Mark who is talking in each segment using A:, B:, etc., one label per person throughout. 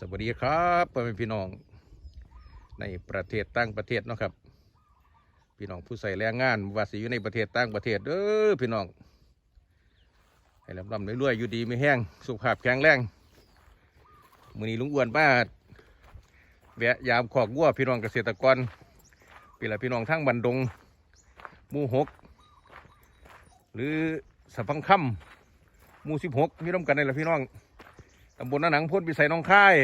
A: สวัสดีครับพ่อแม่พี่น้อง ในประเทศต่างประเทศเนาะครับ พี่น้องผู้ใส่แรงงานว่าสิอยู่ในประเทศต่างประเทศเด้อพี่น้องให้ลำลำรวยๆอยู่ดีไม่แห้งสุขภาพแข็งแรงมือนี้ลุงอ้วนป้าแวะยามขอกวัวพี่น้องเกษตรกรพี่ละพี่น้องทั้งบันดงมู่หกหรือสัพังค่ำมู่สิบหกมีร่วมกันในละพี่น้อง ตำบลนาหนังพ้นพิสัยน้องค่าย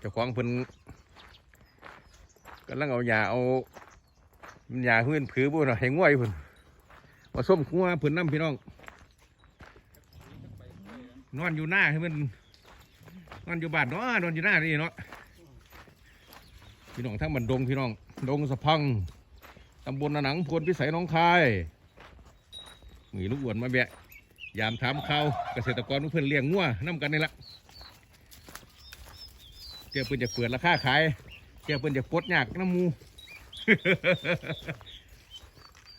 A: เจ้าของเพิ่นกำลังเอาหญ้าเอาหญ้าหื้นผือบุญให้ง่วยเพิ่นมาส้มงัวเพิ่นน้ำพี่น้องนอนอยู่หน้าให้มันนอนอยู่บ้านเนาะนอนอยู่หน้านี่เนาะพี่น้องทั้งบันดงพี่น้อง ดงสะพังตำบลนาหนังพ้นพิสัยน้องค่ายมีลูกอ้วนมาแบะ ยามถามเขาเกษตรกรเพื่อนเลี้ยงงัวน้ำกันนี่ละเจ้าเพื่อนจะเปิดราคาขายเจ้าเพื่อนจะปดยากน้ำหมู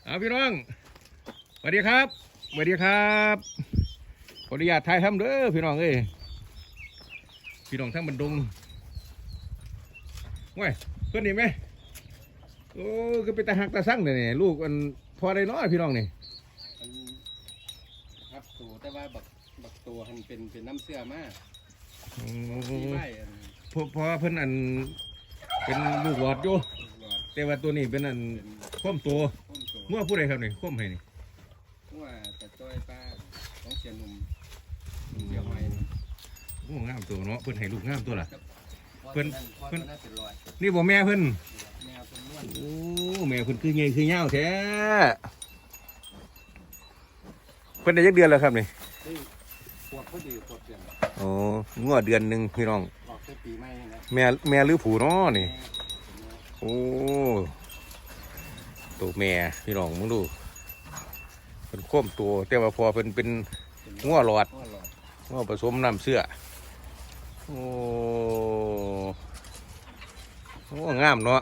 A: เอาพี่น้องสวัสดีครับสวัสดีครับขออนุญาตถ่ายทำเด้อพี่น้องเอ้ยพี่น้องทั้งบันดงว้ยเพื่อนนี่ไหมโอ้ก็เป็นตาหักตาสั่งเลยนี่ลูกมันพอได้น้อยพี่น้องนี่
B: ตัวแต่ว่าบักบักตัวมันเป็นเป็นน้ำเสื้อมาก
A: อื
B: มี
A: ม
B: ใบอัน
A: เพราะเพราะว่าเพิ่นอันเป็นลูกหลอดอยู่
B: หลอด
A: แต่ว่าตัวนี้เป็นอัน
B: เป็น
A: ข้มตัว
B: ต้นตัว
A: มั่วผู้ใดครับนี่ข้มให้นี่
B: หัวแต่ต้อยป้าของเชียนหนุ่มเชียงใหม่
A: โอ้งามตัวเนาะเพิ่นให้ลูกงามตัวล่ะ เพิ่
B: เพิ่
A: น
B: น
A: เพิ่
B: เพิ่
A: น
B: นน่าเป็นรอย
A: นี่บ่แม่เพิ่น
B: แนวเป็นล้วน
A: โอ้แม่เพิ่นคือใหญ่คือเหย้าแท้ เพิ่นได้จักเดือนแล้วครับนี่
B: นี่พวกเขาดีพวกเสียง
A: โอ้งวดเดือนหนึงพี่น้อง
B: ออกได้ปีใหม่นี่นะ
A: แม่แม่หรือผู้เนาะนี่ โอ้ตัวแม่พี่น้องมึงดูเพิ่นข้มตัวแต่ว่าพอเพิ่นเป็นงัวหลอด
B: หัวหลอด
A: งัวผสมน้ำเสื้อ โอ้โอ้งามเนาะ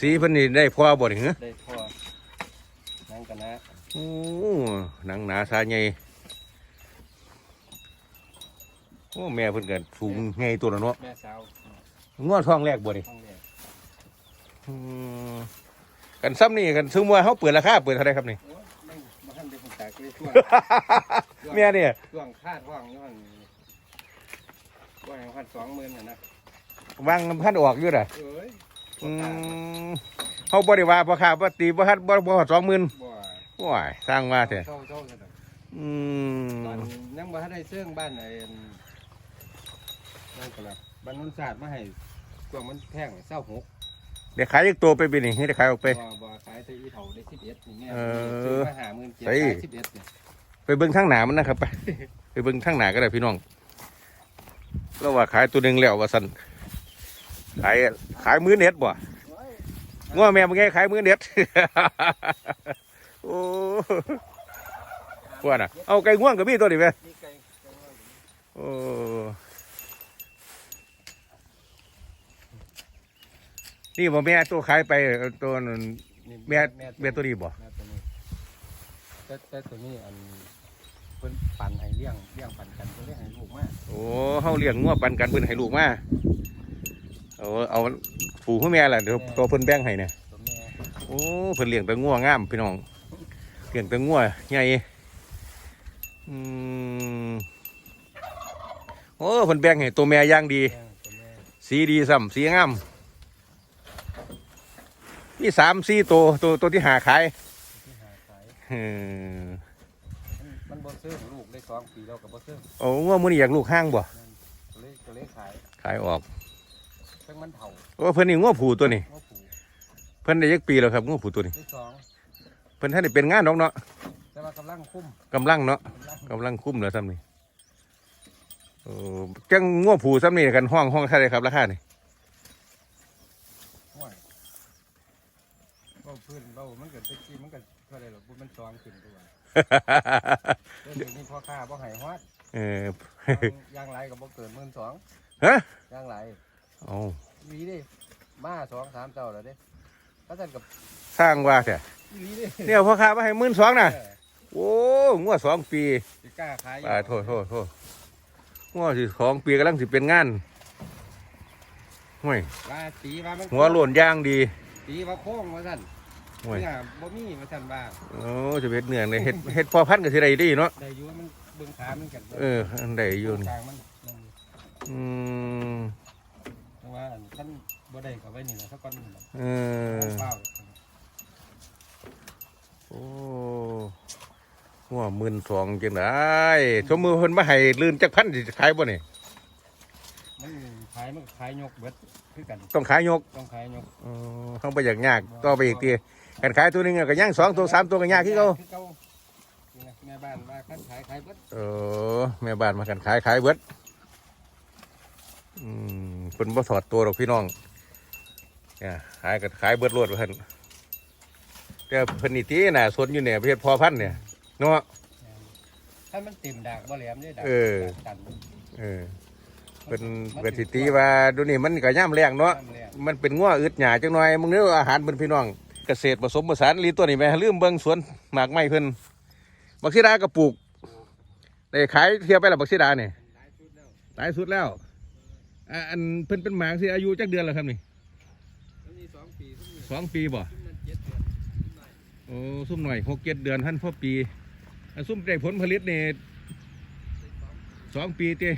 A: สีเพิ่นนี่ได้พอบ่นี่เหรอ
B: ได้พ่อนั่งกันนะ
A: โอ้ หนังหนาสาใหญ่โอ้แม่เพิ่นก็สูงใหญ่ตัวละเนาะ
B: แม่สาว
A: งัวท้องแรกบ่นี่
B: ห้องแรก
A: อืมกันซ้ำนี่กันซื้อมาเขาเปิดราคาเปิดเท่าไหรครับนี่
B: โอ้ยไม่มาทันได้คนแตกเลยช่วง
A: แม่เนี่ย
B: ช่วงคาดว่างย้อนว่าอย่างพันสองหมื่นน่ะนะ
A: วางน้ำพันออกอยู่น่ะ
B: เอ้ย
A: อืมเขาบริวาราคาปตีบ่ฮัดบ่บ่สองหมื่น
B: บ่
A: ว้ายสร้างมาเถอะ
B: เช่าเช่ากัน
A: อื
B: ตอน
A: ม
B: ยังบ่ทันได้เสื่องบ้านไอ้นั่นก็ละบ้านนุ่นศาสตร์มาให้กวางมันแพงเศร้าหก
A: เดี๋ยวขายอีกตัวไปปีนี่ให้ได้ขายออกไป
B: บ่บ่ขายแต่อีเถาได้สิบเอ็ดนี่แม่
A: เออ
B: ซื้อมาหาหมื่นเจ็ด
A: ใส่
B: ขายสิบเอ็ดเนี่ย
A: ไปเบิ่งทางหนามันนะครับไป ไปเบิ่งทางหนาก็ได้พี่น้องแล้วว่าขายตัวหนึ่งแล้วว่าสันขายขายมื้อเน็ตบ่ง้อแม่มึงไงขายมื้อเน็ต โอ้พวกน่ะ เอาไก่ง่วงกับพี่ตัวนี้ไหม
B: นี่ไก่ไก่ว่า
A: โอ้นี่บ่แม่ตัวขายไปตัวนั้น
B: นี่
A: แม่แม่ตัวนี้บ่
B: แม่ตัวนี้แต่แต่ตัวนี้อันเพิ่นปั่นให้เลี้ยงเลี้ยงปั่นกันเพิ่นเลี้ยงให้ลูกมา
A: โอ้เฮาเลี้ยงงัวปันกันเพิ่นให้ลูกมาเอาเอาปู่ผู้แม่ล่ะเดี๋ยวตัวเพิ่นแบ่งให้เนี่ย
B: ตัวแม่
A: โอ้เพิ่นเลี้ยงแต่งัวงามพี่น้องเลี้ยงแต่งัวใหญ่อืมโอ้เพิ่นแบ่งให้ตัวแม่อย่างดี
B: แม่ตัวแม่
A: สีดีซ้ำสีงามมีสามสี่ตัวตัวตัวที่หาขาย
B: ที่หาขาย
A: เออ
B: มันมันบ่ซื้อลูกได้สองปีแล้วก็บ่ซื้อ
A: โอ้งัวมื้อนี้อยากลูกห้างบ่
B: ก็เลยก็เลยขาย
A: ขายออก
B: เพิ่งมันเฒ่า
A: โอ้เพิ่นนี่งัวผูตัวนี้
B: ว่าผู
A: เพิ่นได้ยักปีแล้วครับงัวผูตัวนี้
B: ได้สอง
A: เพิ่นท่านได้เป็นงานดอกเนาะ
B: แต่ว่ากำลังคุ้ม
A: กำลังเนาะ
B: กำลัง
A: กำลังคุ้มเลยซ้ำนี่โอ้จังงัวผูซ้ำนี่กันห้องห้องเท่าไหรครับราคานี่
B: ห่วยเว้าพื้นเว้ามันก็ตะกี้มันก็เท่าไหร่หรอกมันสองขึ้นตัวเดี๋ยวนี้พ่อค้าบ่ให้ฮอด
A: เออ
B: ย่างไรก็บ่เกิน12,000
A: ฮะ
B: ย่างไร
A: เอา
B: วีเด้มาสองสามเจ้าแล้วเด้ ก็สั่นกับ
A: สร้างว่าแท้
B: วีเด้
A: เนี่ยพ่อค้ามาให้หมื่นสองนะ
B: เออ
A: โอ้งัวสองปี
B: สิกล้าขายอยู่
A: อ่าโทษโทษโทษงัวสิสองปีกำลังสิเป็นงาน
B: เห่
A: วย
B: ว่าตีว่ามัน
A: หัวโลนย่างดี
B: ตีว่าโค้งว่าสั่น
A: ห่วย
B: เนี่ยบ่มีว่าสั่นว่า
A: โอ้จะเฮ็ดเนื้อเลยเฮ็ดเฮ็ดพอพันธุ์ก็สิได้ดีเนาะ
B: ได้อยู่ว่ามันเบิ่งขามันกัน
A: เอออันใดอยู่นี่
B: กลางมันนั่นอยู่
A: อืม
B: แต่ว่าอันท่าน บ่ได้ก็ไว้นี่แหละสักก้อนหนึ่ง
A: เออ
B: เปล่า
A: โอ้หัวหมื่นสองจังได้สมมือเพิ่นมาให้ลื่นจักพันสิขายบ่นี่
B: มันขายมันก็ขายยกเบิดคือกัน
A: ต้องขายยก
B: ต้องขายยก
A: อ๋อเฮาบ่อยากยากต่อไปอีกทีกันขายตัวหนึงอะก็ย่างสองตัวสามตัวก็ยากคือเก่า
B: คือเก่านี่นะแม่บ้านว่าคันขายขายเบิด
A: เออแม่บ้านมากันขายขายเบิดอืมเพิ่นบ่ถอดตัวหรอกพี่น้อง เนี่ยขายกันขายเบิดรวดว่าซั่นแต่เพิ่นนี่ติน่ะสวนอยู่เนี่ยประเภทพอพันธุ์เนี่ยเนาะ
B: ถ้ามันเต็มดากบ่แหลมได้ดาก
A: เออ
B: ดากตัน
A: เออเป็นเป็นสิตีว่าดูนี่มันก็ย่ำแรงเนาะ
B: น้ำแรง
A: มันเป็นง้ออึดหยาจังหน่อยมึงเนื้ออาหารเป็นพี่น้อง เกษตรผสมผสานลีตัวนี้แม่ลืมเบิ่งสวนหมากไม้เพิ่นบักซีดาก็ปลูกได้ขายเทียบไปแล้วบักซีดาเนี่ย
B: หลายชุดแล้ว
A: ตายสุดแล้วอ่าอันเพิ่นเป็นหมากสิอายุจักเดือนแล้วครับนี่
B: มันมีสองปีซุ่มนี่
A: สองปีบ่โอ้ซุ่มหน่อยหกเจ็ดเดือนท่านพ่อปีอซุ่มได้ผลผลิตนี่
B: เนสอง
A: สองปีเต้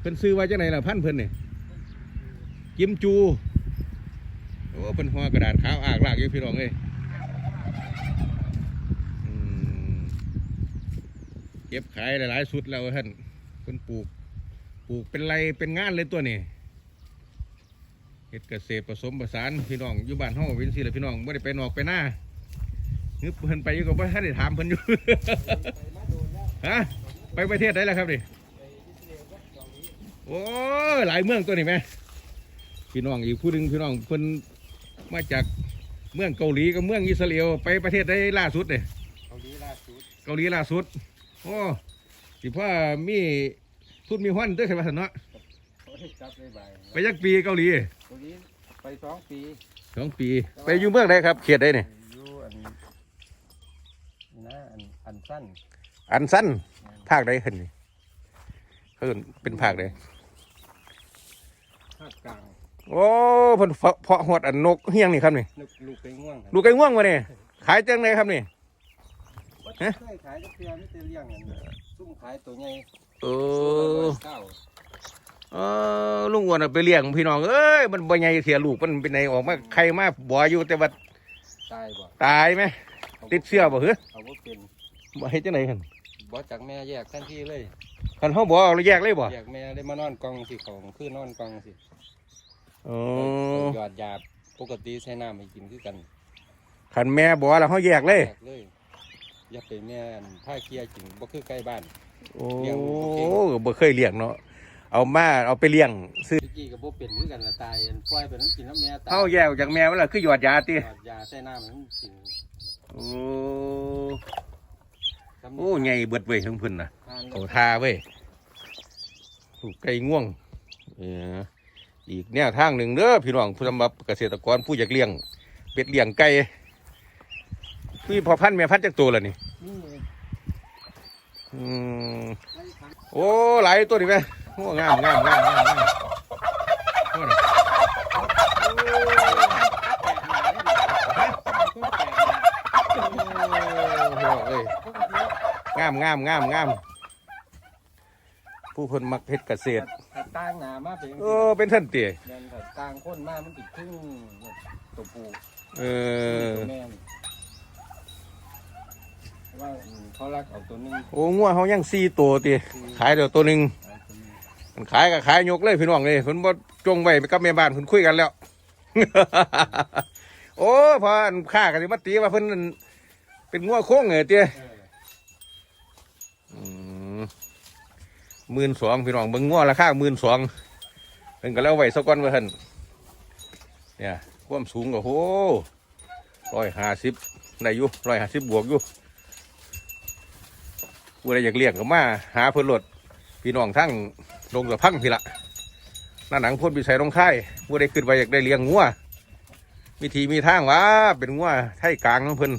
A: เพิ่นซื้อไว้จังไหนล่ะพันเพิ่นนี่กิมจูโอ้เป็นหัวกระดาษขาวอากลากอยู่พี่น้องเอ้ยเก็บขายหลายๆสุดแล้วท่านเพิ่นปลูกปลูกเป็นไรเป็นงานเลยตัวนี้ เฮ็ดเกษตรผสมผสานพี่น้องอยู่บ้านเฮาเป็นสิแหละพี่น้องบ่ได้ไปนอกไปหน้านึกเพิ่นไปอยู่ก็บ่ทันได้ถามเพิ่นอยู่
B: ไปมาโดนแล้ว
A: ฮะไปประเทศไหนแล่ะครับนี่โอ้หลายเมืองตัวนี้ไหมพี่น้องอีกผู้หนึ่งพี่น้องเพิ่นมาจากเมืองเกาหลีกับเมืองอิสราเอลไปประเทศได้ล่าสุดเลย
B: เกาหลีล่าสุด
A: เกาหลีล่าสุดโอ้สิพ่อมีทุนมีห้อนด้วยใช่ไหมสันเนาะ
B: เขาได้จับไป
A: ยักปี
B: เกาหลี ไปสองปี
A: สองปี ไปอยู่เมืองใดครับ เขตใดเนี่ย
B: อยู่อันนะอันอันสั้น
A: อันสั้นภาคใดขึ้นนี่เขาเอิ้นเป็นภาคใด
B: ภาคกลาง
A: โอ้เพิ่นเพาะเพาะหอดอันนกเฮียงนี่ครับนี่
B: ลูกลูกไปง่วงครับ
A: ลูกไก่ง่วงวะเนี่ยขายจังไดครับนี่
B: ว่า
A: ฮะ
B: เคยขายก็เพียงไม่เตเลี้ยงอันนี้ซุ่มขายตัวใหญ่
A: เอ
B: ตัว
A: อ
B: เก้า
A: เออลุงอ้วนเอาไปเลี้ยงพี่น้องเอ้ยมันบ่ใหญ่เสียลูกมันเป็นไงออกมาใครมาบ่อยู่แต่ว่า
B: ตายบ่
A: ตายไหมติดเชื้อบ่เหรอ
B: เอาบ่เป็น
A: บ่เฮ็ดจังไดคั่น
B: บ่จากแม่แยกทันทีเลย
A: คันเฮาบ่เอาแล้วแยกเลยบ่
B: แยกแม่ได้มานอนกองสิของคือนอนกองสิ
A: อ๋อ
B: หยอดยาปกติใช้น้ำให้กินคือกัน
A: คันแม่บ่แล้วเฮาแยกเลย
B: แยกเลยอย่าไปแม่อันผ้าเคียกินบ่คือใกล้บ้าน
A: โอ้
B: เลี้ยงลูกบ่เก่ง
A: บ่เคยเลี้ยงเนาะ เอามาเอาไปเลี้ยงซื้อ
B: ตะกี้ก็บ่เป็นคือกันละตายอันปล่อยไปน้ำกินน้ำแม่ตาย
A: เฮาแยกออกจากแม่มันล่ะคือหยอดยาติ
B: หยอดยาใส่น้ำให้มันกิน
A: โอ้
B: ทำ
A: โอ้ใหญ่เบิดเว้ยทั้งเพิ่นน่ะ
B: ทาน
A: เขาทาเว้ยลูกไก่ง่วงเอออีกแนวทางหนึ่งเด้อพี่น้องผู้สำหรับเกษตรกรผู้อยากเลี้ยง เป็ดเลี้ยงไก่พี่พอพันธุ์แม่พันธุ์จากตัวแล้วนี่
B: นี่
A: อืม
B: ไล่ขัง
A: โอ้หลายตัวนี่ไหม โอ้งามงามงามงามงามโอ้น่ะโอ้โหเอ้ยงามงามงามงามผู้เพิ่นมักเฮ็ดเกษตร
B: ต่างหนามาเป็น
A: เออเป็นท่านเตี๋ย
B: เดินถ้าต่างคนมามันติดครึ่งตัวปู
A: เออ
B: ตัวแม่นว่าอืมเขารักเอาตัวหนึง
A: โอ้งัวเขายังสี่ตัวเตี๋ยขายเดี๋ยวตัวหนึ่ง
B: เอาตัวหนึง
A: มันขายก็ขายยกเลยพี่น้องเลยเพิ่นบ่จงไว้กับแม่บ้านเพิ่นคุยกันแล้ว โอ้พออันข้ากันสิมาตีว่าเพิ่นนั่นเป็นงัวโค้งเหรอเตี้ย
B: เออ
A: หมื่นสองพี่น้องเบิ่งงัวราคาหมื่นสองเพิ่นก็แล้วไว้สักก้อนว่าท่านเนี่ยความสูงก็โหร้อยห้าสิบได้อยู่ร้อยห้าสิบบวกอยู่ผู้ใดอยากเลี้ยงก็มาหาเพิ่นรถพี่น้องทั้ง ลงกับพังพี่ละหน้าหนังพ่นพิสัยลงค่ายผู้ใดขึ้นไปอยากได้เลี้ยงงัววิธีมีทางวะเป็นงัวไทยกลางของเพิ่น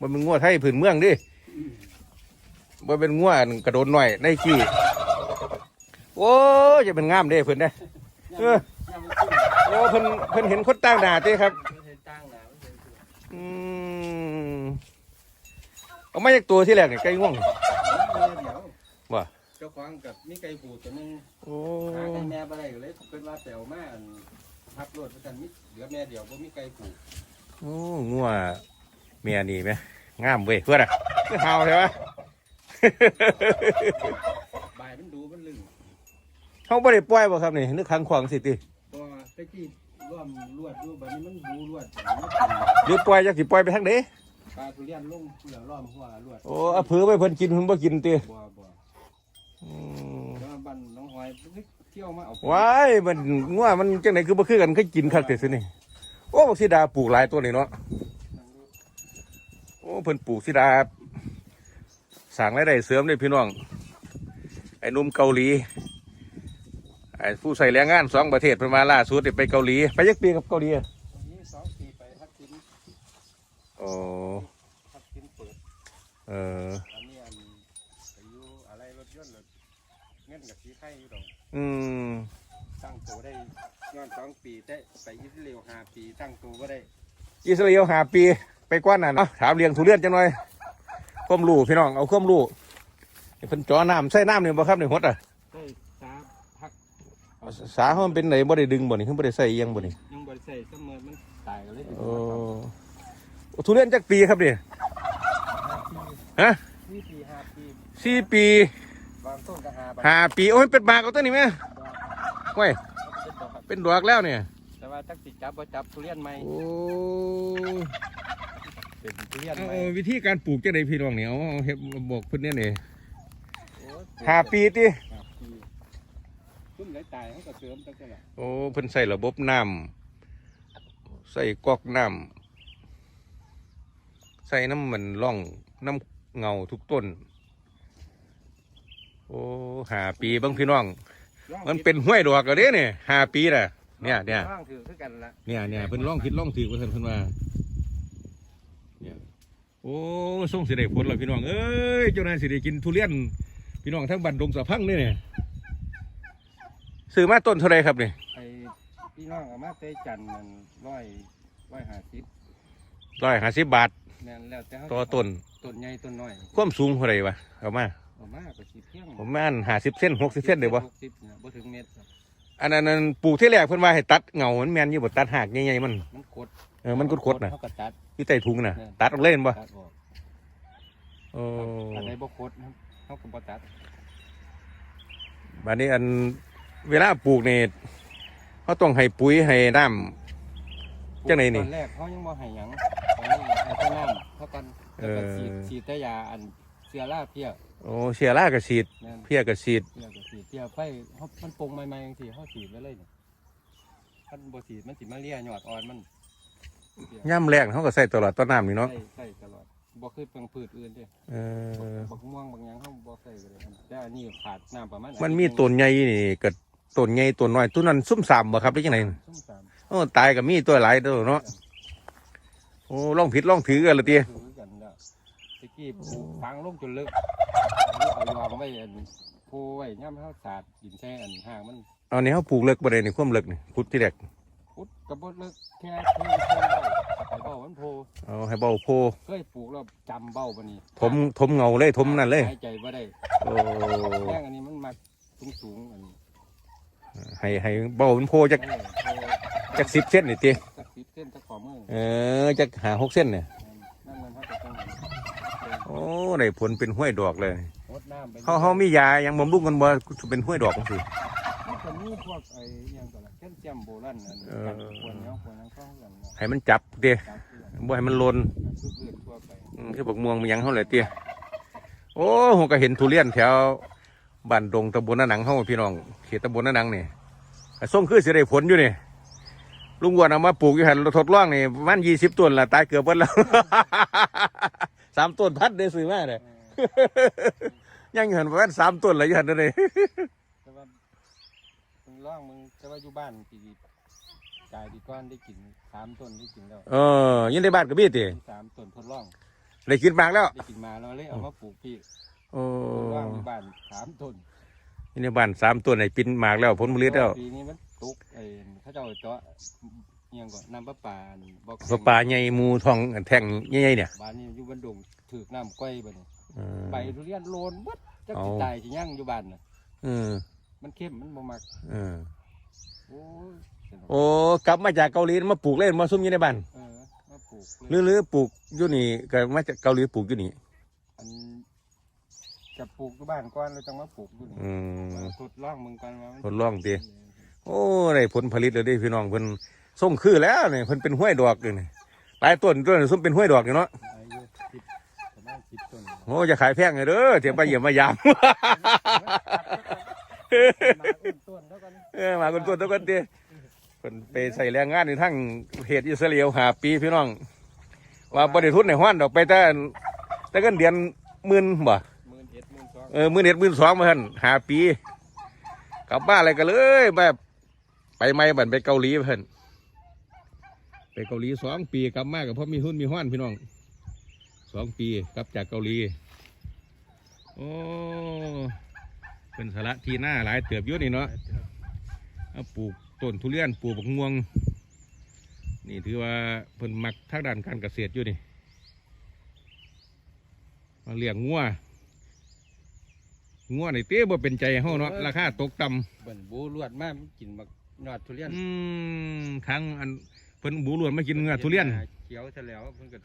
A: มันเป็นงัวไทยพื้นเมืองเดิว่าเป็นง่วนกระโดดหน่อยในขี้โอ้ยจะเป็นงามเด้เพื่อนเด้เออ
B: ย่ำมันขึ้น
A: โอ้เพิ่นเพิ่นเห็นคนต่างหน้าติครับ
B: มันเห็นตั้งหนามันเห็นขึ้น
A: อืมเอามาจากตัวที่แรกนี่ไก่ง่วง
B: เดี๋ยว
A: ว่า
B: เจ้าของกับมีไก่ผูตัวหนึง
A: โอ้
B: หาไก่แม่บ่ได้ก็เลยเพิ่นว่าแปลวมาอันทับรถเพราะฉะนั้นมีเหลือแม่เดียวบ่มีไก่ผู
A: โอ้งัวเมียนี่ไหมงามเว้ยเพื่อนอะคือเฮาใช่ไหม
B: บายมันดูมันลึง
A: เขาบ่ได้ปล่อยบ่ครับนี่นึกขังขวางสิติ
B: ตัวตะกี้ร่วมลวดดูบัดนี้มันบูลวด
A: หรือปล่อยจักสิปล่อยไปทางใด
B: ปลาทุเรียนลงเหลือล้อมหัวลวด
A: โอ้เอาเผือไปเพิ่นกินเพิ่นบ่กินติ
B: บ่ บ่
A: อืม
B: แล้วบ้านน้องหอยเที่ยวมาเอา
A: ว้ายมันงัวมันจังไดคือบ่คือกันคือกินคักแต่ซินี่โอ้บักสีดาปลูกหลายตัวนี่เนาะโอ้เพิ่นปลูกสีดาสร้างรายได้เสริมเลยพี่น้อง ไอ้หนุ่มเกาหลีไอ้ผู้ใส่แรงงานสองประเทศเพิ่นมาล่าสุดนี่ไปเกาหลี ไปยักปีกับเกาหลีอะ
B: นี่สองปีไปทักษิณ
A: โอ้
B: ทักษิณเปิด
A: เออ
B: อันนี้อันไปอยู่อะไรรถยนต์รถเงินกับสีไข่ อยู่ดอก
A: อืม
B: ตั้งตัวได้ย้อนสองปีแต่ไปอิสราเอลห้าปี ตั้งตัวก็ได้
A: อิสราเอลหาปีไปกว่านั้นเนาะถามเรียงทุเรียนจังหน่อยความรู้พี่น้องเอาความรู้เพิ่นจ่อน้ำใส่น้ำนี่บ่ครับนี่หดอะ
B: ได้สามพัก
A: สาเขามันเป็นไหนบ่ได้ดึงบ่นี่คือบ่ได้ใส่อิหยังบ่นี่
B: ยังบริใส่เสมอมันตายกันเลย
A: โอ้ทุเรียนจักปีครับนี่ฮะ
B: สี่ปีห้าปี
A: สี่ปี
B: บาง ต้นก็หาบาง
A: ห้าปี โอ้ยเป็นบากเอาตัวนี้ไหม
B: ดอก
A: เว้ย
B: เป็นดอกครับ
A: เป็นดอกแล้วเนี่ย
B: แต่ว่าจักสิจับบ่จับทุเรียนใหม่
A: โอ้
B: เป็นทุเรียน
A: เอา
B: ใหม่
A: เอาวิธีการปลูกจังไดพี่น้องเนี่ยเอาเอาเฮ็ดบอกเพิ่นเนี่ยนี่
B: โอ้ย
A: ห้าปีติ
B: ห้าปีซุ่มไหลตายเขาก็เสริมตั้งแต่ละ
A: โอ้เพิ่นใส่ระบบน้ำใส่ก๊อกน้ำใส่น้ำมันร่องน้ำเงาทุกต้นโอ้ห้าปีเบางพี่น้อง มันเป็นห้วยดอกก็เด้เนี่ยห้าปีน่ะเนี่ยเนี่ย
B: ร่างถือคือกันละ
A: เนี่ยเนี่ยเพิ่นร่องคิดร่องถือว่าเพิ่นเพิ่นว่าเนี่ยโอ้ส่งสิได้ผลแล้วพี่น้องเอ้ยเจ้านายสิได้กินทุเรียนพี่น้องทั้งบันดงสะพังนี่เนี่ยซื้อมาต้นเท่าไรครับนี่
B: ไอ้พี่น้องเอามาเตยจันทร์มันร้อยร้อยห้าสิบ
A: ร้อยห้าสิบบาท
B: แม่นแล้วแต่เขา
A: ต่อต้น
B: ต้นใหญ่ต้นน้อย
A: ความสูงเท่าไรวะเอามา
B: เอามากกว่าสิเพียง
A: ผมม่านห้าสิบเส้นหกสิบเส้นเดี๋ยวบ่
B: หกสิบเนี่ยบ่ถึงเมตรครับ
A: อันนั้นอันปลูกที่แรกเพิ่นว่าให้ตัดเงามันแม่นอยู่บ่ตัดหากใหญ่ๆมัน
B: มันกด
A: เออมันกดๆน่ะ
B: เขาก็ตัด
A: อยู่ใต้ถุงน่ะ ตัดออกเล่นบ่
B: ตัดออก
A: โอ้
B: อันไหนบ่กดนะครับเขาก็บ่ตัด
A: บัดนี้อันเวลาปลูกนี่เขาต้องให้ปุ๋ยให้น้ำจังไหนนี่
B: ตอนแรกเขายังบ่ให้หยังตอนนี้ให้แต่น้ำเท่ากันแล้วก็ฉีด
A: เออ
B: ฉีดแต่ยาอันเสียราเพีย
A: โอ้เสียร่ากระสีด
B: แม่น
A: เพียกระสีด
B: เพียก็ฉีดเพียไฟเขามันปรุงใหม่ๆจังซี่เขาฉีดไว้เลยนี่คันบ่ฉีดมันสิมาเลียยอดอ่อนมันเพี้ย
A: ย่ำแรงเขาก็ใส่ตลอดต้นน้ำนี่เนาะ
B: ใส่ใส่ตลอดบ่คือเปลืองพืชอื่นเด้
A: เออ
B: บักม่วงบางอย่างเขาบ่ใส่ก็ได้แต่อันนี้ขาดน้ำประมาณ
A: มันมีต้นใหญ่นี่ก็ต้นใหญ่ต้นน้อยต้นนั้นซุ่มสามบ่ครับได้ยังไง
B: ส้มตำ
A: โอ้ตายก็มีตัวหลายตัวเนาะโอ้ล่องผิดล่องถือกันละเตี้ย
B: ถือ กันแล้วตะกี้ปลูกฟังลงจนลึกเอายอมไว้อันผูไว้ย่ำเขาสาดดินแช่อันห่างมัน
A: เอาเนี่ยเขาปลูกเลิกบ่ได้ในความเลิกนี่พุดที่แรก
B: พุดกระบดลึกแค่เพิ่งเพิ่งเบ้าไอ้เบ้ามันโพ
A: เอาให้เบาโพ
B: เคยปลูกแล้วจำเบ้าปะนี่
A: ถมถมเงาเลยถมนั่นเลย
B: หายใจบ่ได้
A: โอ้
B: แม่งอันนี้มันมักสูงสูงๆอันนี้
A: ให้ให้เบามันโพจัก
B: เออโพ
A: จักสิบเส้นนี่เตี้ย
B: จักสิบเส้นจักขอมือ
A: เออจักหาหกเส้นเนี่ย
B: นั่นมันเขาจะต้อง
A: โอ้ได้ผลเป็นห้วยดอกเลย
B: งดน้ำไป
A: เขาเขามียายังบำรุงกันบ่เป็นห้วยดอกจังซี่
B: มันจะมีพวกไอ้อิหยังก่อนละแคลเซียมโบราณอัน
A: เออ
B: กันควรเนาะควรนั่งเข้ากันเนาะ
A: ให้มันจับเตี้ย
B: การเพื่อน
A: บ่ให้มันหลน
B: พืชพืชทั่วไป
A: อืมคือบักม่วงมันหยังเฮาเลยเตี้ยโอ้ผมก็เห็นทุเรียนแถวบ้านดงตำบลนาหนังเฮาพี่น้องเขตตำบลนาหนังนี่ก็ส่งคือสิได้ผลอยู่นี่ลุงอ้วนเอามาปลูกอยู่หั่นทดลองนี่ประมาณ20ต้นละตายเกือบเบิดแล้ว สามต้นพัดได้ซื้อมาเด้ยังอยู่หั่นประมาณสามต้นละอยู่หั่นนั่นเด้
B: แต่ว่ามึงล่องมึงแต่ว่าอยู่บ้านปีกายดีก้อนได้กินสามต้นได้กินแล้ว
A: เออยังได้บ้านก็มีติ
B: สามต้นทดลอง
A: ได้กินมากแล้ว
B: ได้กินมาแล้วเลยเอามาปลูกพี่
A: โอ้
B: ทดลองอยู่บ้านสามต้น
A: ยังในบ้านสามต้นให้ปินมากแล้วผลผลิตแล้ว
B: ปีนี้มันกตุกไอ้เขาเจ้าเจาะอิห ยังก่อนน้ำประปานี่บ่
A: ปลาปลาใหญ่หมูทองแท่งใหญ่ๆเนี่ย
B: บ้านนี้อยู่บันดงถือกน้ำก้อยบ่นี่
A: เออ
B: ใบทุเรียนโลนเบิดจัก
A: เอา
B: สิตายสิยังอยู่บ้านน่ะ
A: เออ
B: มันเข้มมันบ่มัก
A: เออ
B: โอ้ยสนุก
A: โอ้กลับมาจากเกาหลีมาปลูกเล่นมาซุ่มอยู่ในบ้าน
B: เออมาปลูก
A: หรือหรือปลูกอยู่นี่ก็มาจากเกาหลีปลูกอยู่นี่
B: อันจะปลูกอยู่บ้านก่อนแล้วจังมาปลูกอยู่นี่
A: อืม
B: ทดลองมึงก่อนว่ามัน
A: ทดลองติโอ้ได้ผลผลิตแล้วเดิพี่น้องเพิ่น ส่งคือแล้วนี่เพิ่นเป็นห้วยดอกเลยนี่หลายต้นต้นซุ่มเป็นห้วยดอกนี่เนาะ
B: อายุสิบประมาณสิบต้น
A: โอ้จะขายแพงเลยเด้อเถียงไปเยี่ยมมายาม
B: มาอุ้มต้นแล้วกัน
A: เออมาคนตัวตัวกันเดีเพิ่นไปใส่แรงงานในทั้งประเทศอิสราเอลหาปีพี่น้อง ว่าบริทุนในห้านดอกไปแต่แต่เงินเดือนหมื่นบ่
B: หมื่นเอ็ดหมื่นสอง
A: เออหมื่นเอ็ดหมื่นสองมาท่นหาปี กลับบ้านอะไรกันเลยแบบไปไม่บันไปเกาหลีเพิ่น ไปเกาหลีสองปีกลับมากับพ่อมีหุ้นมีห้านพี่น้องสองปีกลับจากเกาหลี โอ้เป็นสาระทีหน้าหลายเติบอยุ่นี่เนาะเอาปลูกต้นทุเรียนปลูกบักม่วง นี่ถือว่าเพิ่นมักทางด้านการเกษตรอยู่นี่มาเลี้ยงงัวงัวในเต้บ่เป็นใจเฮาเนาะราคาตกต่
B: เบิ่นบูรวดมากมันกินบักยอดทุเรียนำ
A: อืมทางอัน เพิ่นบูรวนมากินเนื้อทุเรียน
B: เขียวซะแล้วเพิ่นก็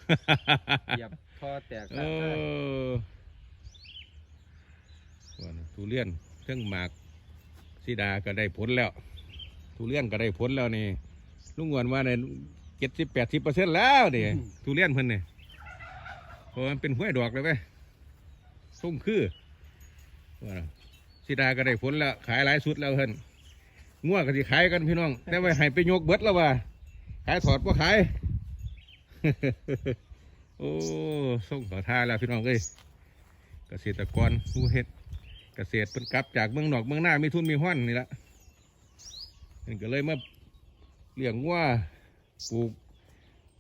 B: เหยียบพอแตก
A: เออว่าน่ะทุเรียนเครื่องหมากสีดาก็ได้ผลแล้ว ทุเรียนก็ได้ผลแล้วนี่ลุงงวนว่าในเจ็ดสิบแปดสิบเปอร์เซ็นต์แล้วนี่ทุเรียนเพิ่นนี่เพราะมันเป็นห้วยดอกเลยไหมส่งคือว่าน่ะสีดาก็ได้ผลแล้ว ขายหลายสุดแล้วเพิ่นง่วก็สิขายกันพี่น้อง แต่ว่าให้ไปยกเบิดแล้วว่า ขายถอดว่าขาย โอ้ส่งขอท่าแล้วพี่น้องเอ้ยเกษตรกรผู้เฮ็ดเกษตรเป็นกลับจากเมืองนอกเมืองหน้ามีทุนมีห้อนนี่ละเพิ่ก็เลยมาเลี้ยงวัวปลูก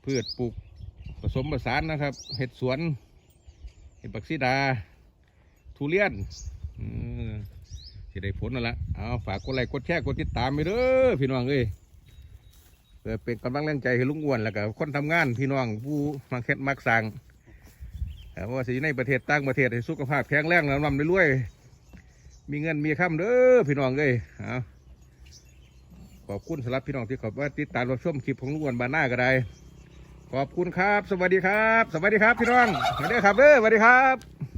A: พืชปลูกผสมผสานนะครับ เห็ดสวน เห็ดปักซีดา ทุเรียนอืมสิได้ผลนั่นละเอาฝากกดไลค์กดแชร์กดติดตามไปเด้อพี่น้องเอ้ย เพื่อเป็นกำลังแรงใจให้ลุงอ้วนแล้วก็คนทำงานพี่น้องผู้มักเฮ็ดมักสั่งแต่ว่าสิในประเทศต่างประเทศให้สุขภาพแข็งแรงแล้วนำรวยมีเงินมีคำเด้อพี่น้องเอ้ยเอาขอบคุณสำหรับพี่น้องที่ขอบว่าติดตามรับชมคลิปของลุงอ้วนบานหน้าก็ได้ขอบคุณครับ สวัสดีครับ สวัสดีครับพี่น้องสวัสดีครับเด้อสวัสดีครับ